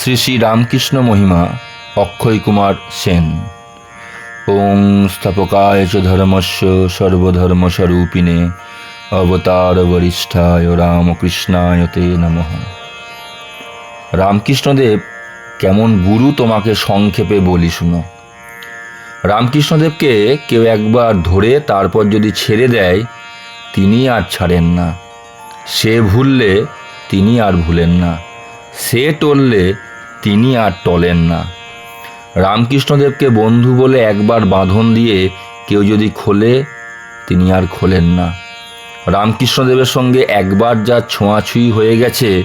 শ্রী শ্রী রামকৃষ্ণ মহিমা, অক্ষয় কুমার সেন। ওং স্থাপকায় চ ধর্মস্য সর্বধর্মস্বরূপিণে অবতার বরিষ্ঠায় রামকৃষ্ণায় তে নমঃ। রামকৃষ্ণদেব, কেমন গুরু তোমাকে সংক্ষেপে বলি শুনো। রামকৃষ্ণদেবকে কেউ একবার ধরে তারপর যদি ছেড়ে দেয়, তিনি আর ছাড়েন না। সে ভুললে, তিনি আর ভুলেন না। সে টললে তিনি আর টলেন না। রামকৃষ্ণদেবকে বন্ধু বলে একবার বাঁধন দিয়ে কেউ যদি খোলে, তিনি আর খোলেন না। রামকৃষ্ণদেবের সঙ্গে একবার যা ছোঁয়াছুঁই হয়ে গেছে,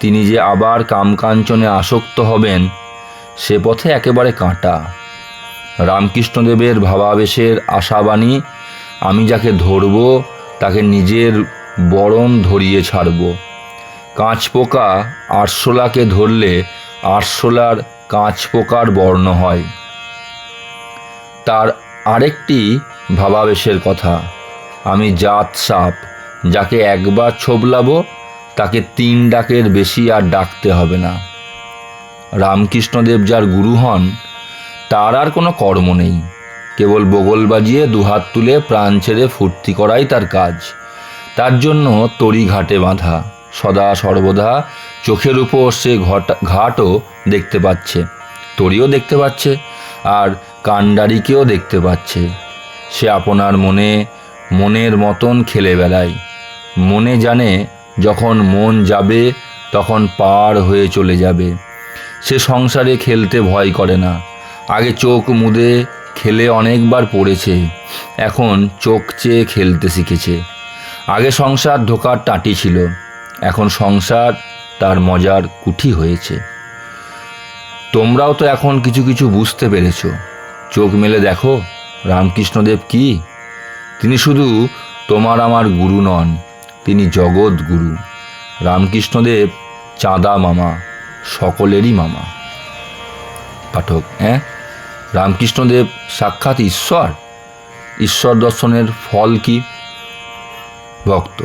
তিনি যে আবার কামকাঞ্চনে আসক্ত হবেন, সে পথে একেবারে কাঁটা। রামকৃষ্ণদেবের ভাবাবেশের আশাবাণী, আমি যাকে ধরব, তাকে নিজের বরণ ধরিয়ে ছাড়ব। কাঁচ পোকা আরশোলাকে ধরলে আরশোলার কাঁচ পোকার বর্ণ হয়। তার আরেকটি ভাবাবেশের কথা, আমি জাত সাপ, যাকে একবার ছোবলাবো, তাকে তিন ডাকের বেশি আর ডাকতে হবে না। রামকৃষ্ণদেব যার গুরু হন, তার আর কোনো কর্ম নেই। কেবল বগল বাজিয়ে দুহাত তুলে প্রাণ ছেড়ে ফুর্তি করাই তার কাজ। তার জন্য তরি ঘাটে বাঁধা। সদা সর্বদা চোখের উপর সে ঘটা, ঘাটও দেখতে পাচ্ছে, তরিও দেখতে পাচ্ছে, আর কাণ্ডারিকেও দেখতে পাচ্ছে। সে আপনার মনে, মনের মতন খেলে বেড়ায়। মনে জানে যখন মন যাবে, তখন পার হয়ে চলে যাবে। সে সংসারে খেলতে ভয় করে না। আগে চোখ মুদে খেলে অনেকবার পড়েছে, এখন চোখ চেয়ে খেলতে শিখেছে। আগে সংসার ঢোকার টাটি ছিল এখন সংসার তার মজার কুঠি হয়েছে। তোমরাও তো এখন কিছু কিছু বুঝতে পেরেছ। চোখ মেলে দেখো, রামকৃষ্ণদেব কি? তিনি শুধু তোমার আমার গুরু নন, তিনি জগৎ গুরু। রামকৃষ্ণদেব চাঁদা মামা, সকলেরই মামা। পাঠক হ্যাঁ? রামকৃষ্ণদেব সাক্ষাৎ ঈশ্বর। ঈশ্বর দর্শনের ফল কি? ভক্ত।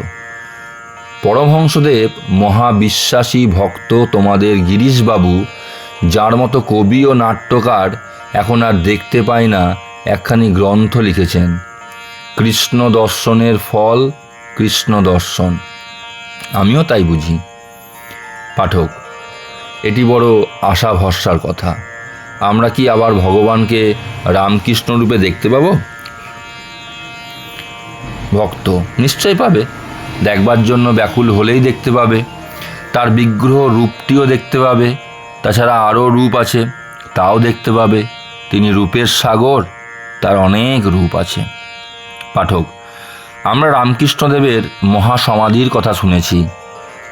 পরমহংসদেব মহাবিশ্বাসী ভক্ত তোমাদের গিরিশবাবু, যার মতো কবি ও নাট্যকার এখন আর দেখতে পায় না, একখানি গ্রন্থ লিখেছেন। কৃষ্ণ দর্শনের ফল, কৃষ্ণ দর্শন। আমিও তাই বুঝি। পাঠক, এটি বড় আশা ভরসার কথা। আমরা কি আবার ভগবানকে রামকৃষ্ণ রূপে দেখতে পাবো? ভক্ত নিশ্চয় পাবে। দেখবার জন্য ব্যাকুল হলেই দেখতে পাবে। তার বিগ্রহ রূপটিও দেখতে পাবে। তাছাড়া আরও রূপ আছে, তাও দেখতে পাবে। তিনি রূপের সাগর, তার অনেক রূপ আছে। পাঠক, আমরা রামকৃষ্ণদেবের মহাসমাধির কথা শুনেছি।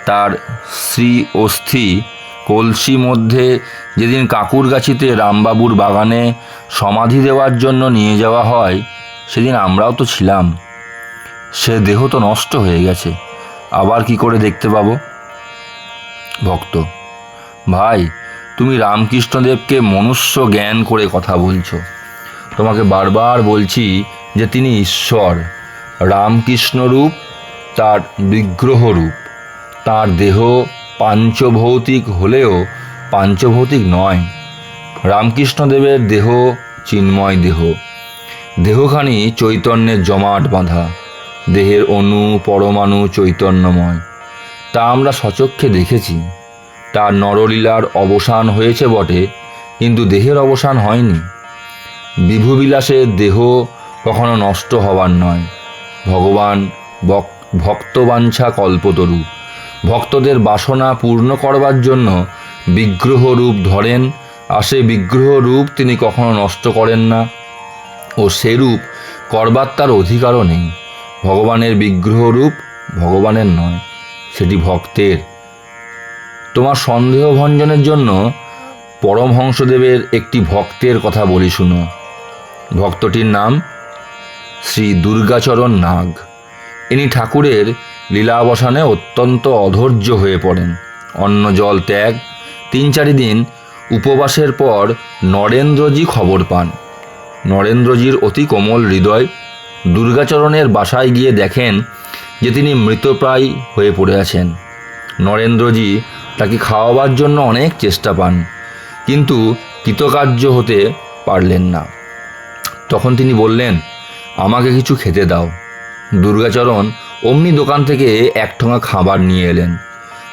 তার শ্রী অস্থি কলসি মধ্যে যেদিন কাকুরগাছিতে রামবাবুর বাগানে সমাধি দেওয়ার জন্য নিয়ে যাওয়া হয়, সেদিন আমরাও তো ছিলাম। সে দেহ তো নষ্ট হয়ে গেছে। আবার কি করে দেখতে পাবো? ভক্ত, ভাই, তুমি রামকৃষ্ণদেবকে মনুষ্য জ্ঞান করে কথা বলছো। তোমাকে বারবার বলছি যে তিনি ঈশ্বর। রামকৃষ্ণ রূপ তার বিগ্রহ রূপ তার দেহ পাঞ্চভৌতিক হলেও পাঞ্চভৌতিক নয়। রামকৃষ্ণদেবের দেহ চিন্ময় দেহ। দেহখানি চৈতন্যের জমাট বাঁধা। দেহের অণু, পরমাণু, চৈতন্যময়। তা আমরা সচক্ষে দেখেছি। তার নরলীলার অবসান হয়েছে বটে, কিন্তু দেহের অবসান হয়নি। বিভুবিলাসের দেহ কখনো নষ্ট হবার নয়। ভগবান ভক্তবাঞ্ছা কল্পতরু। ভক্তদের বাসনা পূর্ণ করবার জন্য বিগ্রহ রূপ ধরেন, আর সে বিগ্রহ রূপ তিনি কখনো নষ্ট করেন না। ও সেরূপ করবার তার অধিকারও নেই। ভগবানের বিগ্রহ রূপ ভগবানের নয়, সেটি ভক্তের। তোমার সন্দেহ ভঞ্জনের জন্য পরমহংসদেবের একটি ভক্তের কথা বলি শুনো। ভক্তটির নাম শ্রী দুর্গাচরণ নাগ। ইনি ঠাকুরের লীলাবসানে অত্যন্ত অধৈর্য হয়ে পড়েন। অন্ন জল ত্যাগ, তিন চারি দিন উপবাসের পর নরেন্দ্রজি খবর পান। নরেন্দ্রজির অতি কোমল হৃদয় দুর্গাচরণের বাসায় গিয়ে দেখেন যে তিনি মৃতপ্রায় হয়ে পড়ে আছেন। নরেন্দ্রজি তাকে খাওয়াবার জন্য অনেক চেষ্টা পান, কিন্তু কৃতকার্য হতে পারলেন না। তখন তিনি বললেন, আমাকে কিছু খেতে দাও। দুর্গাচরণ অমনি দোকান থেকে এক ঠোঙা খাবার নিয়ে এলেন।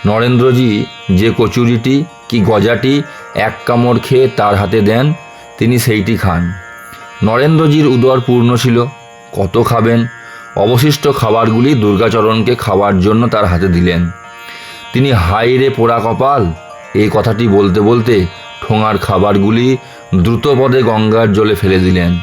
নরেন্দ্রজি, যে কচুরিটি কি গজাটি এক কামড় খেয়ে তার হাতে দেন, তিনি সেইটি খান। নরেন্দ্রজির উদর পূর্ণ ছিল। কত খাবেন? অবশিষ্ট খাবারগুলি দুর্গাচরণকে খাওয়ার জন্য তার হাতে দিলেন। তিনি হাই রে পোড়া কপাল! এই কথাটি বলতে বলতে ঠোঙার খাবারগুলি দ্রুতপদে গঙ্গার জলে ফেলে দিলেন।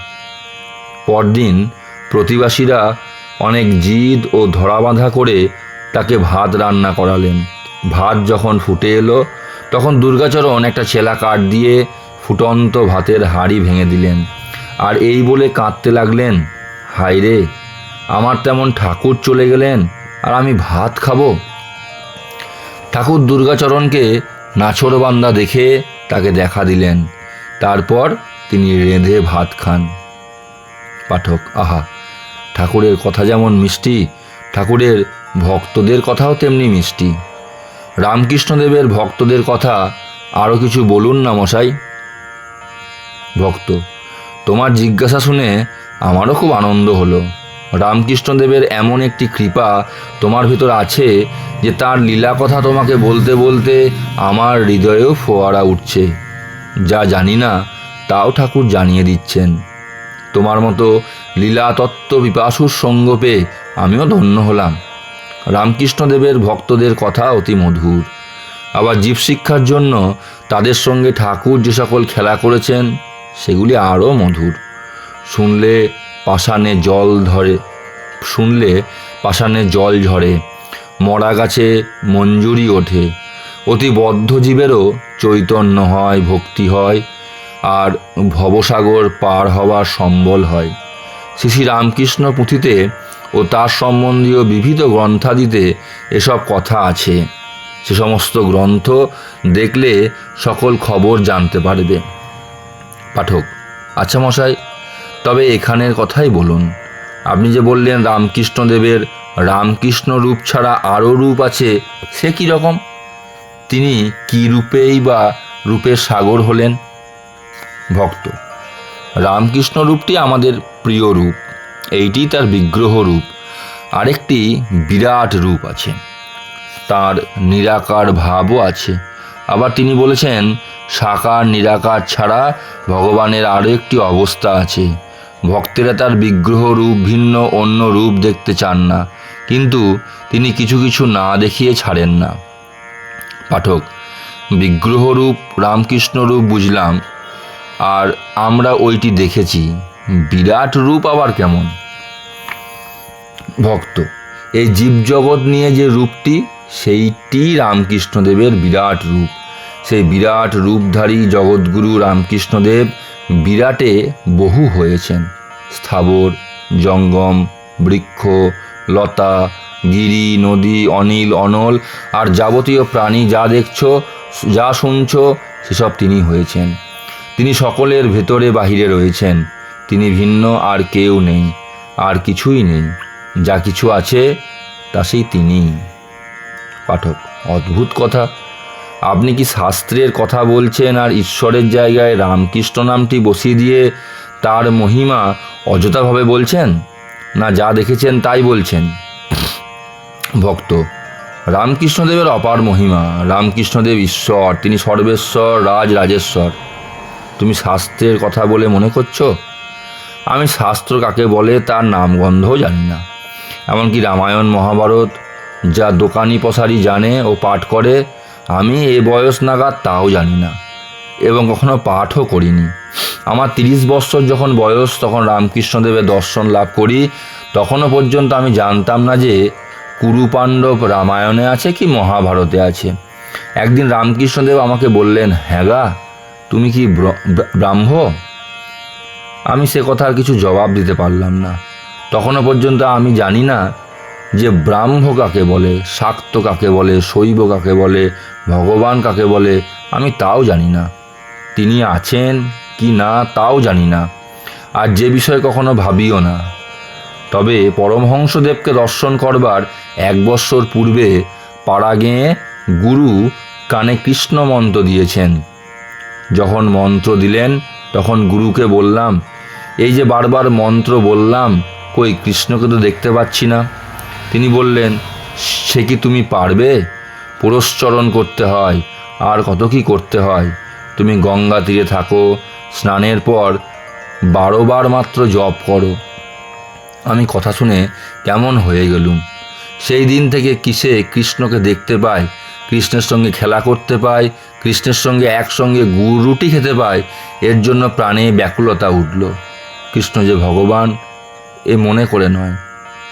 পরদিন প্রতিবাসীরা অনেক জিদ ও ধরাবাঁধা করে তাকে ভাত রান্না করালেন। ভাত যখন ফুটে এলো, তখন দুর্গাচরণ একটা ছেলা কাঠ দিয়ে ফুটন্ত ভাতের হাঁড়ি ভেঙে দিলেন। আর এই বলে কাঁদতে লাগলেন? হায় রে আমার তেমন ঠাকুর চলে গেলেন আর আমি ভাত খাব? ঠাকুর দুর্গাচরণকে নাছরবান্দা দেখে তাকে দেখা দিলেন। তারপর তিনি রেঁধে ভাত খান। পাঠক, আহা, ঠাকুরের কথা যেমন মিষ্টি, ঠাকুরের ভক্তদের কথাও তেমনি মিষ্টি। রামকৃষ্ণদেবের ভক্তদের কথা আরও কিছু বলুন না মশাই? ভক্ত তোমার জিজ্ঞাসা শুনে আমারও খুব আনন্দ হলো। রামকৃষ্ণদেবের এমন একটি কৃপা তোমার ভিতর আছে যে তার লীলা কথা তোমাকে বলতে বলতে আমার হৃদয়েও ফোয়ারা উঠছে। যা জানি না, তাও ঠাকুর জানিয়ে দিচ্ছেন। তোমার মতো লীলা তত্ত্ব পিপাসুর সঙ্গ পেয়ে আমিও ধন্য হলাম। রামকৃষ্ণদেবের ভক্তদের কথা অতি মধুর। আবার জীবশিক্ষার জন্য তাদের সঙ্গে ঠাকুর যে সকল খেলা করেছেন সেগুলি আরও মধুর। শুনলে পাষাণে জল ধরে, শুনলে পাষাণে জল ঝরে, মরা গাছে মঞ্জুরি ওঠে, অতি বদ্ধ জীবেরও চৈতন্য হয়, ভক্তি হয়, আর ভবসাগর পার হওয়ার সম্বল হয়। শ্রী শ্রী রামকৃষ্ণ পুঁথিতে ও তার সম্বন্ধীয় বিবিধ গ্রন্থাদিতে এসব কথা আছে। সে সমস্ত গ্রন্থ দেখলে সকল খবর জানতে পারবে। পাঠক। আচ্ছা মশাই, তবে এখানের কথাই বলুন। আপনি যে বললেন রামকৃষ্ণদেবের রামকৃষ্ণ রূপ ছাড়া আরও রূপ আছে, সে কী রকম? তিনি কী রূপেই বা রূপের সাগর হলেন? ভক্ত, রামকৃষ্ণ রূপটি আমাদের প্রিয় রূপ। এইটি তার বিগ্রহ রূপ। আরেকটি বিরাট রূপ আছে। তার নিরাকার ভাবও আছে। আবার তিনি বলেছেন, সাকার, নিরাকার ছাড়া ভগবানের আরও একটি অবস্থা আছে। ভক্তেরা তার বিগ্রহ রূপ ভিন্ন, অন্য রূপ দেখতে চান না। কিন্তু তিনি কিছু কিছু না দেখিয়ে ছাড়েন না। পাঠক, বিগ্রহ রূপ, রামকৃষ্ণ রূপ বুঝলাম, আর আমরা ওইটি দেখেছি। বিরাট রূপ আবার কেমন? ভক্ত, এই জীবজগৎ নিয়ে যে রূপটি সেইটি রামকৃষ্ণদেবের বিরাট রূপ। সেই বিরাট রূপধারী জগৎগুরু রামকৃষ্ণদেব বিরাটে বহু হয়েছেন। স্থাবর, জঙ্গম, বৃক্ষ, লতা, গিরি, নদী, অনিল, অনল আর যাবতীয় প্রাণী যা দেখছ, যা শুনছো, সেসব তিনি হয়েছেন। তিনি সকলের ভেতরে বাহিরে রয়েছেন। তিনি ভিন্ন আর কেউ নেই, আর কিছুই নেই। যা কিছু আছে, তা সেই তিনিই। পাঠক, অদ্ভুত কথা। আপনি কি শাস্ত্রের কথা বলছেন আর ঈশ্বরের জায়গায় রামকৃষ্ণ নামটি বসিয়ে দিয়ে তার মহিমা অযথাভাবে বলছেন? না, যা দেখেছেন তাই বলছেন। ভক্ত, রামকৃষ্ণদেবের অপার মহিমা, রামকৃষ্ণদেব ঈশ্বর, তিনি সর্বেশ্বর, রাজ রাজেশ্বর। তুমি শাস্ত্রের কথা বলে মনে করছ? আমি শাস্ত্র কাকে বলে তার নামগন্ধও জানি না। এমনকি রামায়ণ, মহাভারত যা দোকানি পসারি জানে ও পাঠ করে, আমি এ বয়স নাগাদ তাও জানি না এবং কখনো পাঠও করিনি। আমার তিরিশ বৎসর যখন বয়স, তখন রামকৃষ্ণদেবের দর্শন লাভ করি, তখনও পর্যন্ত আমি জানতাম না যে কুরুপাণ্ডব রামায়ণে আছে কি মহাভারতে আছে। একদিন রামকৃষ্ণদেব আমাকে বললেন হ্যাঁ গা, তুমি কি ব্র- ব্রাহ্ম? আমি সে কথার কিছু জবাব দিতে পারলাম না। তখনও পর্যন্ত আমি জানি না যে ব্রাহ্ম কাকে বলে, শাক্ত কাকে বলে, শৈব কাকে বলে, ভগবান কাকে বলে, আমি তাও জানি না। তিনি আছেন কি না, তাও জানি না। আর যে বিষয়ে কখনো ভাবিও না। তবে পরমহংসদেবকে দর্শন করবার এক বৎসর পূর্বে পাড়া গেঁয়ে গুরু কানে কৃষ্ণ মন্ত্র দিয়েছেন। যখন মন্ত্র দিলেন, তখন গুরুকে বললাম, এই যে বারবার মন্ত্র বললাম, কই কৃষ্ণকে তো দেখতে পাচ্ছি না। তিনি বললেন, সে কি তুমি পারবে? পুরস্চরণ করতে হয়, আর কত কি করতে হয়? তুমি গঙ্গা তীরে থাকো, স্নানের পর বারোবার মাত্র জপ করো। আমি কথা শুনে কেমন হয়ে গেলুম। সেই দিন থেকে কিসে কৃষ্ণকে দেখতে পাই, কৃষ্ণের সঙ্গে খেলা করতে পাই, কৃষ্ণের সঙ্গে একসঙ্গে গুড় রুটি খেতে পাই, এর জন্য প্রাণে ব্যাকুলতা উঠল। কৃষ্ণ যে ভগবান, এ মনে করে নয়।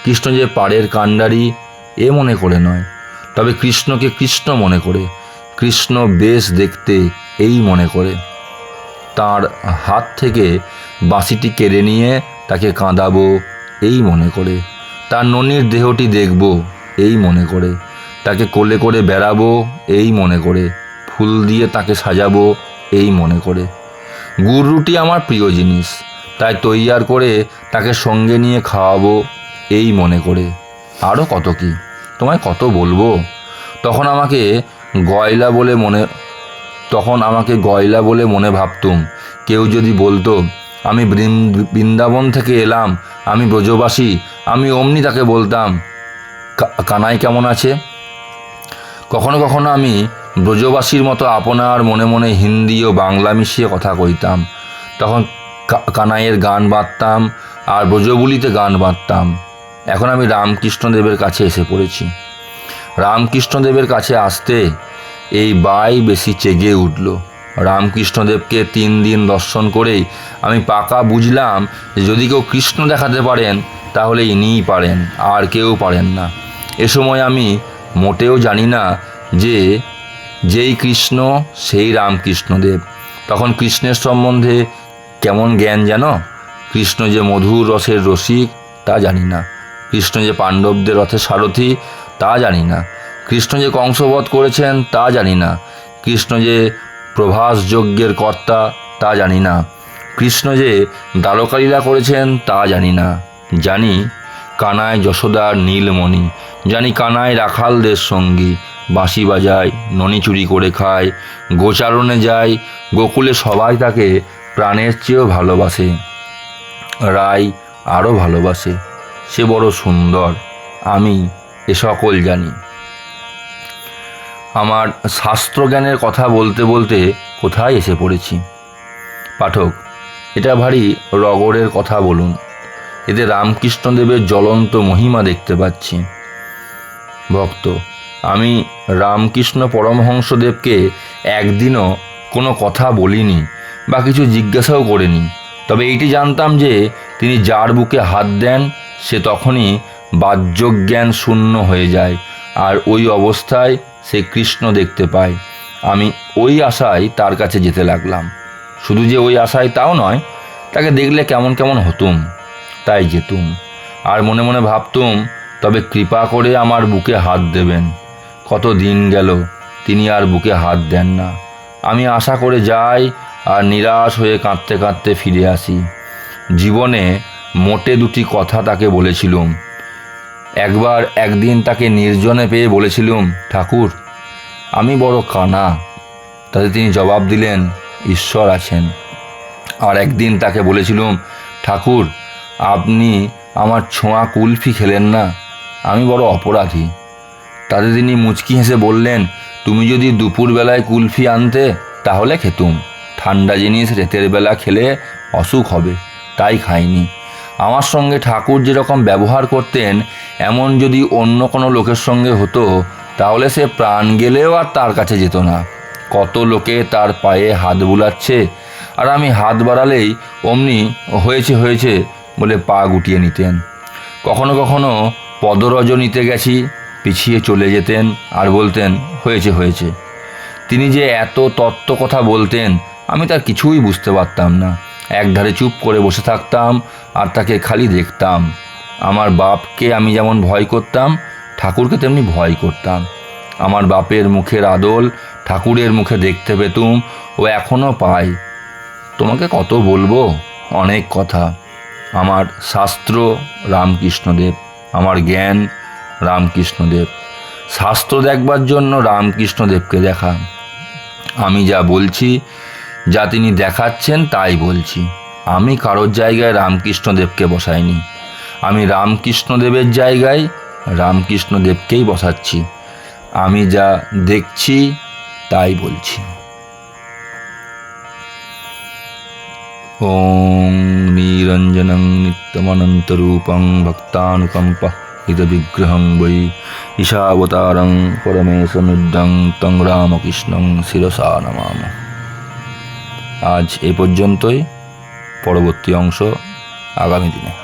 কৃষ্ণ যে পাড়ের কাণ্ডারি, এ মনে করে নয়। তবে কৃষ্ণকে কৃষ্ণ মনে করে, কৃষ্ণ বেশ দেখতে এই মনে করে। তার হাত থেকে বাঁশিটি কেড়ে নিয়ে তাকে কাঁদাবো, এই মনে করে। তার ননির দেহটি দেখব, এই মনে করে। তাকে কোলে করে বেড়াবো, এই মনে করে। ফুল দিয়ে তাকে সাজাবো, এই মনে করে। গুড় রুটি আমার প্রিয় জিনিস, তাই তৈয়ার করে তাকে সঙ্গে নিয়ে খাওয়াবো এই মনে করে। আরও কত কি? তোমায় কত বলব? তখন আমাকে গয়লা বলে মনে, তখন আমাকে গয়লা বলে মনে ভাবতুম। কেউ যদি বলতো, আমি বৃন- বৃন্দাবন থেকে এলাম, আমি ব্রজবাসী, আমি অমনি তাকে বলতাম কানাই কেমন আছে? কখনো কখনো আমি ব্রজবাসীর মতো আপনার মনে মনে হিন্দি ও বাংলা মিশিয়ে কথা কইতাম। তখন কানাইয়ের গান বাঁধতাম আর ব্রজবুলিতে গান বাঁধতাম এখন আমি রামকৃষ্ণদেবের কাছে এসে পড়েছি। রামকৃষ্ণদেবের কাছে আসতে এই বাই বেশি চেগে উঠল। রামকৃষ্ণদেবকে তিন দিন দর্শন করেই আমি পাকা বুঝলাম যে যদি কেউ কৃষ্ণ দেখাতে পারেন, তাহলে ইনিই পারেন, আর কেউ পারেন না। এ সময় আমি মোটেও জানি না যে যেই কৃষ্ণ, সেই রামকৃষ্ণদেব। তখন কৃষ্ণের সম্বন্ধে কেমন জ্ঞান জানো কৃষ্ণ যে মধুর রসের রসিক, তা জানি না। কৃষ্ণ যে পাণ্ডবদের রথের সারথি, তা জানি না। কৃষ্ণ যে কংসবধ করেছেন, তা জানি না। কৃষ্ণ যে প্রভাস যজ্ঞের কর্তা, তা জানি না। কৃষ্ণ যে দ্বারকালীলা করেছেন, তা জানি না। জানি কানায় যশোদার নীলমণি, জানি কানায় রাখালদের সঙ্গী। বাঁশি বাজায়, ননি চুরি করে খায়, গোচারণে যায়, গোকুলে সবাই তাকে প্রাণের চেয়েও ভালোবাসে। রায় আরও ভালোবাসে। সে বড় সুন্দর, আমি এ সকল জানি। আমার শাস্ত্রজ্ঞানের কথা বলতে বলতে কোথায় এসে পড়েছি? পাঠক, এটা ভারী রগরের কথা বলুন। এতে রামকৃষ্ণদেবের জ্বলন্ত মহিমা দেখতে পাচ্ছি। ভক্ত, আমি রামকৃষ্ণ পরমহংসদেবকে একদিনও কোনো কথা বলিনি বা কিছু জিজ্ঞাসাও করিনি। তবে এইটি জানতাম যে তিনি যার বুকে হাত দেন সে তখনই বাহ্যজ্ঞান শূন্য হয়ে যায়, আর ওই অবস্থায় সে কৃষ্ণ দেখতে পায়। আমি ওই আশায় তার কাছে যেতে লাগলাম। শুধু যে ওই আশায় তাও নয়, তাকে দেখলে কেমন কেমন হতুম, তাই যেতুম। আর মনে মনে ভাবতুম, তবে কৃপা করে আমার বুকে হাত দেবেন। কত দিন গেল, তিনি আর বুকে হাত দেন না। আমি আশা করে যাই আর নিরাশ হয়ে কাঁদতে কাঁদতে ফিরে আসি। জীবনে মোটে দুটি কথা তাকে বলেছিলুম। একবার একদিন তাকে নির্জনে পেয়ে বলেছিলুম, ঠাকুর, আমি বড় কানা। তাতে তিনি জবাব দিলেন, ঈশ্বর আছেন। আর একদিন তাকে বলেছিলুম, ঠাকুর, আপনি আমার ছোঁয়া কুলফি খেলেন না, আমি বড় অপরাধী। তাতে তিনি মুচকি হেসে বললেন, তুমি যদি দুপুরবেলায় কুলফি আনতে, তাহলে খেতুম। ঠান্ডা জিনিস রেতের বেলা খেলে অসুখ হবে, তাই খাইনি। আমার সঙ্গে ঠাকুর যেরকম ব্যবহার করতেন, এমন যদি অন্য কোনো লোকের সঙ্গে হতো, তাহলে সে প্রাণ গেলেও আর তার কাছে যেত না। কত লোকে তার পায়ে হাত বুলাচ্ছে, আর আমি হাত বাড়ালেই অমনি হয়েছে হয়েছে বলে পা গুটিয়ে নিতেন। কখনো কখনো পদরজ নিতে গেছি, পিছিয়ে চলে যেতেন আর বলতেন, হয়েছে হয়েছে। তিনি যে এত তত্ত্ব কথা বলতেন, আমি তার কিছুই বুঝতে পারতাম না। একধারে চুপ করে বসে থাকতাম আর তাকে খালি দেখতাম। আমার বাপকে আমি যেমন ভয় করতাম, ঠাকুরকে তেমনি ভয় করতাম। আমার বাপের মুখের আদল ঠাকুরের মুখে দেখতে পেতুম, ও এখনও পাই তোমাকে কত বলব? অনেক কথা। আমার শাস্ত্র রামকৃষ্ণদেব, আমার জ্ঞান রামকৃষ্ণদেব। শাস্ত্র দেখবার জন্য রামকৃষ্ণদেবকে দেখা। আমি যা বলছি যা তিনি দেখাচ্ছেন তাই বলছি। আমি কারোর জায়গায় রামকৃষ্ণদেবকে বসাইনি। আমি রামকৃষ্ণদেবের জায়গায় রামকৃষ্ণদেবকেই বসাচ্ছি। আমি যা দেখছি তাই বলছি। ওম নিরঞ্জনং নিত্যমনন্তরূপং ভক্তানুকম্প হিতবিগ্রহং বৈ ঈশাবতারং পরমেশনুদ্দং তং রামকৃষ্ণং শিরসা নমামা। আজ এ পর্যন্তই। পরবর্তী অংশ আগামী দিনে।